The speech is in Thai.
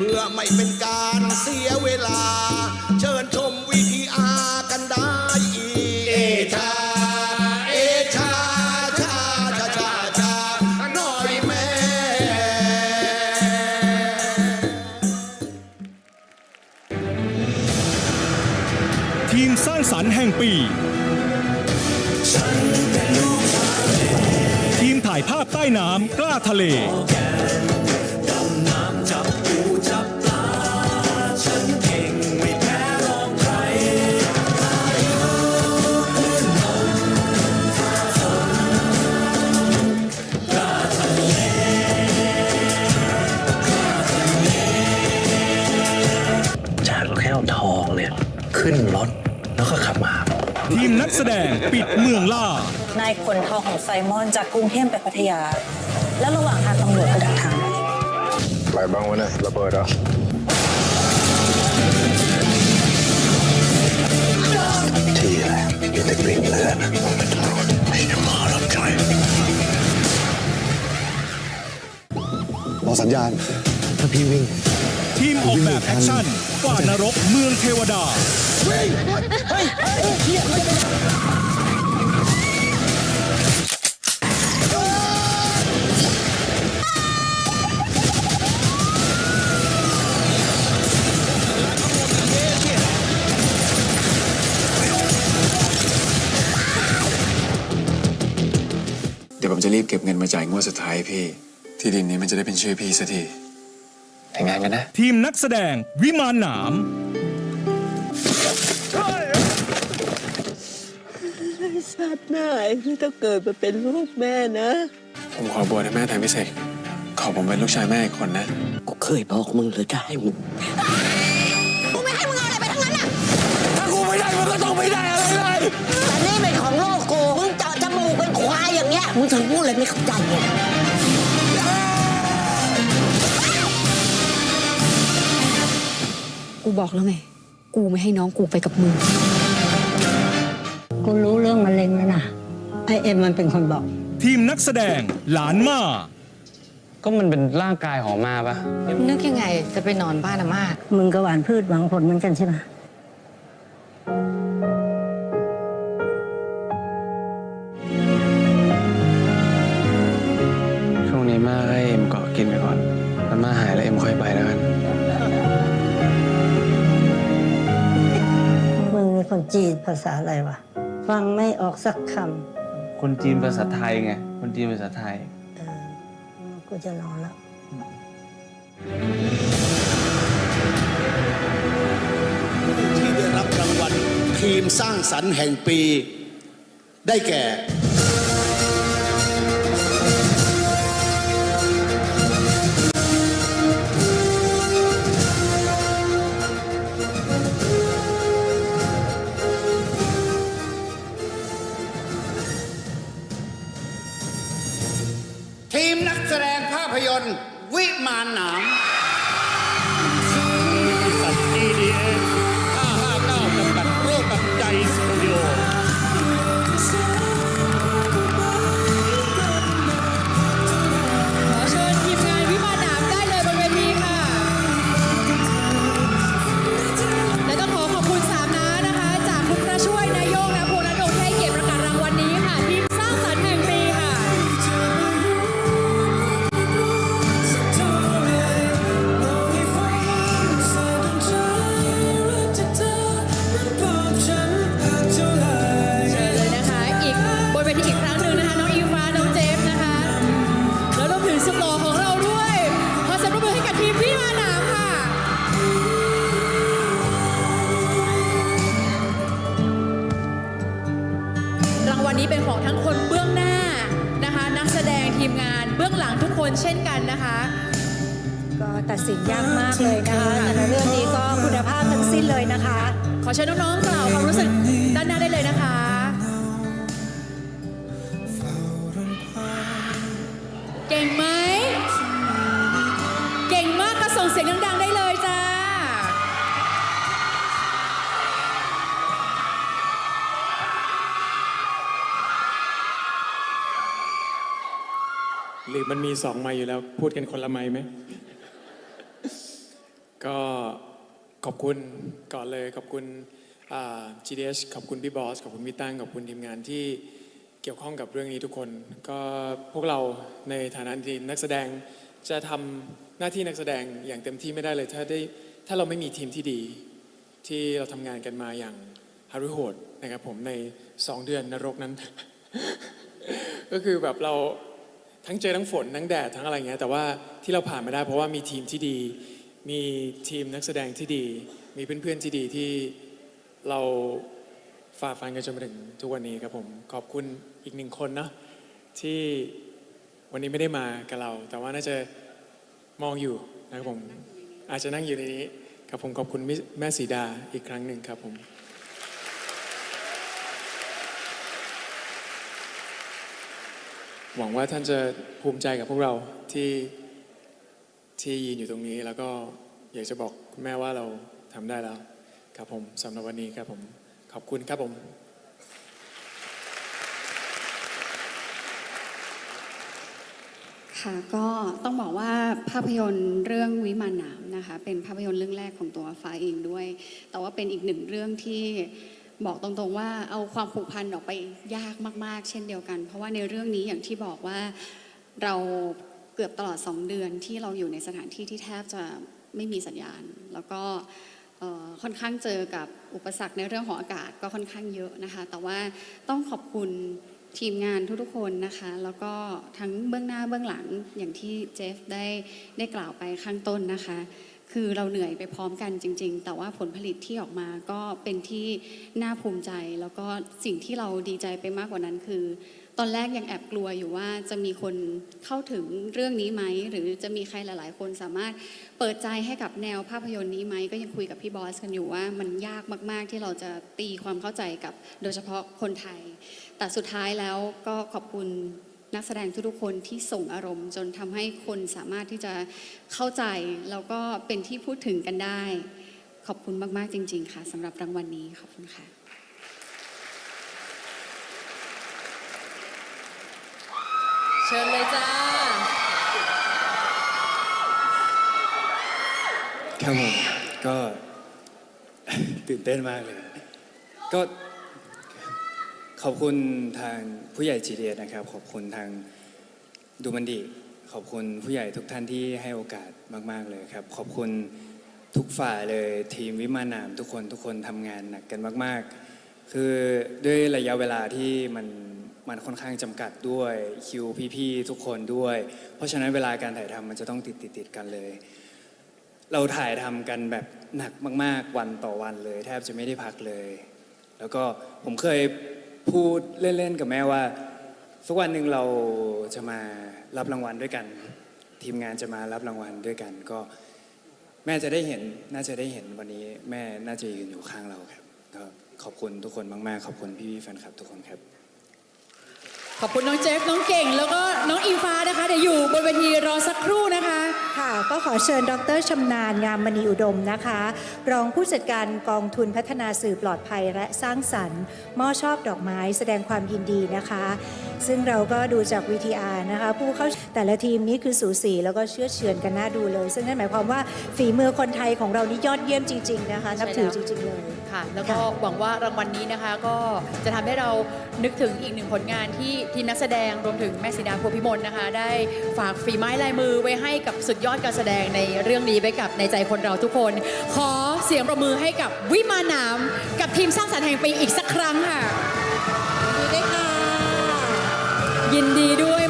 เพื่อไม่เป็นการเสียเวลา เชิญชมวิธีอากันได้อีกเอชา เอชา ชา ชา ชา ชาหน่อยแม่ ทีมสร้างสรรค์แห่งปี ทีมถ่ายภาพใต้น้ำกล้าทะเล ดงปิดเมืองล่านายขนทองของไซมอนจากกรุงเทพไปพัทยา แล้วระหว่างทางตำรวจก็ดักทางไว้อะไรบ้างวะเนี่ยระเบิดเหรอที่อะไรอยู่ในกลิ่นเลือดนะผมเป็นตำรวจไม่ได้มารับใช้รอสัญญาณถ้าพี่วิ่ง ทีมออกแบบแอคชั่นฝ่านรกเมืองเทวดา เดี๋ยวผมจะรีบเก็บเงินมาจ่ายงวดสุดท้ายพี่ ที่ดินนี้มันจะได้เป็นชื่อพี่สักที แต่งงานกันนะ ทีมนักแสดงวิมานหนาม ชาติหน้าไอ้ที่ต้องเกิดมาเป็นลูกแม่นะ ผมขอบวชให้แม่แทนพี่เสกขอผมเป็นลูกชายแม่อีกคนนะ กูเคยบอกมึงเลยจะให้มึงแต่นี่เป็นของโลกกู มึงเจาะจมูกเป็นควายอย่างเงี้ย มึงถึงพูดเลยไม่เข้าใจไง กูบอกแล้วไง กูไม่ให้น้องกูไปกับมึง กูรู้เรื่องมะเร็งแล้วนะไอเอ็มมันเป็นคนบอก ทีมนักแสดงหลานมาก็มันเป็นร่างกายของมาปะนึกยังไงจะไปนอนบ้านอาม่ามึงก็หวานพืชหวังผลเหมือนกันใช่ไหม ภาษาอะไรวะ ฟังไม่ออกสักคคนจีนภาษาไทยไง คนจีนภาษาไทยำเออกูจะนอนแล้ว ที่ได้รับรางวัลทีมสร้างสรรค์แห่งปี ได้แก่ ยนตร์ วิมานหนาม นี้เป็นของทั้งคนเบื้องหน้านะคะ นักแสดงทีมงานเบื้องหลังทุกคนเช่นกันนะคะ ก็ตัดสินยากมากเลยนะคะแต่ละเรื่องนี้ก็คุณภาพทั้งสิ้นเลยนะคะ ขอเชิญน้องๆกล่าวความรู้สึกด้านหน้าได้เลยนะคะ หรือมันมีสองไม้อยู่แล้ว พูดกันคนละไม้ไหม ก็ขอบคุณก่อนเลยขอบคุณอ่า GDS ขอบคุณพี่บอส ขอบคุณพี่ตั้ง ขอบคุณทีมงานที่เกี่ยวข้องกับเรื่องนี้ทุกคน ก็พวกเราในฐานะทีมนักแสดงจะทำหน้าที่นักแสดงอย่างเต็มที่ไม่ได้เลย ถ้าได้ถ้าเราไม่มีทีมที่ดี ที่เราทำงานกันมาอย่างฮารุโหดนะครับผมใน 2 เดือนนรกนั้น ก็คือแบบเรา ทั้งเจอทั้งฝนทั้งแดดทั้งอะไรเงี้ยแต่ว่าที่เราผ่านมาได้เพราะว่ามีทีมที่ดี มีทีมนักแสดงที่ดี มีเพื่อนๆที่ดีที่เราฝ่าฟันกันจนมาถึงทุกวันนี้ครับผมขอบคุณอีกหนึ่งคนเนาะที่วันนี้ไม่ได้มากับเรา แต่ว่าน่าจะมองอยู่นะครับผมอาจจะนั่งอยู่ในนี้ครับผมขอบคุณแม่สีดาอีกครั้งหนึ่งครับผม หวังว่าท่านจะภูมิใจกับพวกเราที่ที่ยืนอยู่ตรงนี้ แล้วก็อยากจะบอกคุณแม่ว่าเราทำได้แล้ว ครับผมสำหรับวันนี้ครับผม ขอบคุณครับผม ค่ะก็ต้องบอกว่าภาพยนตร์เรื่องวิมานหนามนะคะ เป็นภาพยนตร์เรื่องแรกของตัวฟ้าเองด้วย แต่ว่าเป็นอีกหนึ่งเรื่องที่ บอกตรงๆว่าเอาความผูกพันออกไปยากมาก ๆ เช่นเดียวกัน เพราะว่าในเรื่องนี้อย่างที่บอกว่าเราเกือบตลอด 2 เดือนที่เราอยู่ในสถานที่ที่แทบจะไม่มีสัญญาณ แล้วก็ค่อนข้างเจอกับอุปสรรคในเรื่องของอากาศก็ค่อนข้างเยอะนะคะ แต่ว่าต้องขอบคุณทีมงานทุกๆคนนะคะ แล้วก็ทั้งเบื้องหน้าเบื้องหลังอย่างที่เจฟได้ได้กล่าวไปข้างต้นนะคะ คือเราเหนื่อยไปพร้อมกันจริง ๆ แต่ว่าผลผลิตที่ออกมาก็เป็นที่น่าภูมิใจ แล้วก็สิ่งที่เราดีใจไปมากกว่านั้นคือ ตอนแรกยังแอบกลัวอยู่ว่าจะมีคนเข้าถึงเรื่องนี้ไหม หรือจะมีใครหลาย ๆ คนสามารถเปิดใจให้กับแนวภาพยนตร์นี้ไหม ก็ยังคุยกับพี่บอสกันอยู่ว่ามันยากมาก ๆ ที่เราจะตีความเข้าใจกับโดยเฉพาะคนไทย แต่สุดท้ายแล้วก็ขอบคุณ นักแสดงทุกๆคนที่ส่งอารมณ์ จนทำให้คนสามารถที่จะเข้าใจ แล้วก็เป็นที่พูดถึงกันได้ ขอบคุณมากๆจริง ๆ ค่ะสำหรับรางวัลนี้ขอบคุณค่ะเชิญเลยจ้าครับผมก็ตื่นเต้นมากเลย ก็ ขอบคุณทางผู้ใหญ่จีเดียนะครับ ขอบคุณทางดูมันดีขอบคุณผู้ใหญ่ทุกท่านที่ให้โอกาสมาก ๆ เลยครับ ขอบคุณทุกฝ่ายเลยทีมวิมานนามทุกคนทุกคนทำงานหนักกันมาก ๆ คือด้วยระยะเวลาที่มันมันค่อนข้างจำกัดด้วยคิวพี่ๆทุกคนด้วย เพราะฉะนั้นเวลาการถ่ายทำมันจะต้องติดติดติดกันเลย เราถ่ายทำกันแบบหนักมาก ๆ วันต่อวันเลย แทบจะไม่ได้พักเลย แล้วก็ผมเคย พูดเล่นๆกับแม่ว่า สักวันหนึ่งเราจะมารับรางวัลด้วยกัน ทีมงานจะมารับรางวัลด้วยกัน ก็แม่จะได้เห็นน่าจะได้เห็นวันนี้ แม่น่าจะยืนอยู่ข้างเราครับก็ขอบคุณทุกคนมากๆ ขอบคุณพี่ๆแฟนคลับทุกคนครับ ขอบคุณน้องเจฟ น้องเก่ง แล้วก็น้องอิงฟ้านะคะ เดี๋ยวอยู่บนเวทีรอสักครู่นะคะ ค่ะ ก็ขอเชิญดรชำนาญงามมณีอุดมนะคะ รองผู้จัดการกองทุนพัฒนาสื่อปลอดภัยและสร้างสรรค์มอชอบดอกไม้แสดงความยินดีนะคะ ซึ่งเราก็ดูจาก VTR นะคะ ผู้เข้าแต่ละทีมนี้คือสูสีแล้วก็เชื่อเฉือนกันน่าดูเลย ซึ่งนั่นหมายความว่าฝีมือคนไทยของเรานี่ยอดเยี่ยมจริง ๆ นะคะนับถือจริง ๆ เลย ค่ะ แล้วก็หวังว่ารางวัลนี้นะคะก็จะทำให้เรานึกถึงอีกหนึ่งผลงานที่ทีมนักแสดงรวมถึงแม่สีดาพัวพิมลนะคะ ได้ฝากฝีไม้ลายมือไว้ให้กับสุดยอดการแสดงในเรื่องนี้ไว้กับในใจคนเราทุกคน ขอเสียงประมือให้กับวิมานหนามกับทีมสร้างสรรค์แห่งปีอีกสักครั้งค่ะดีด้วยค่ะยินดีด้วย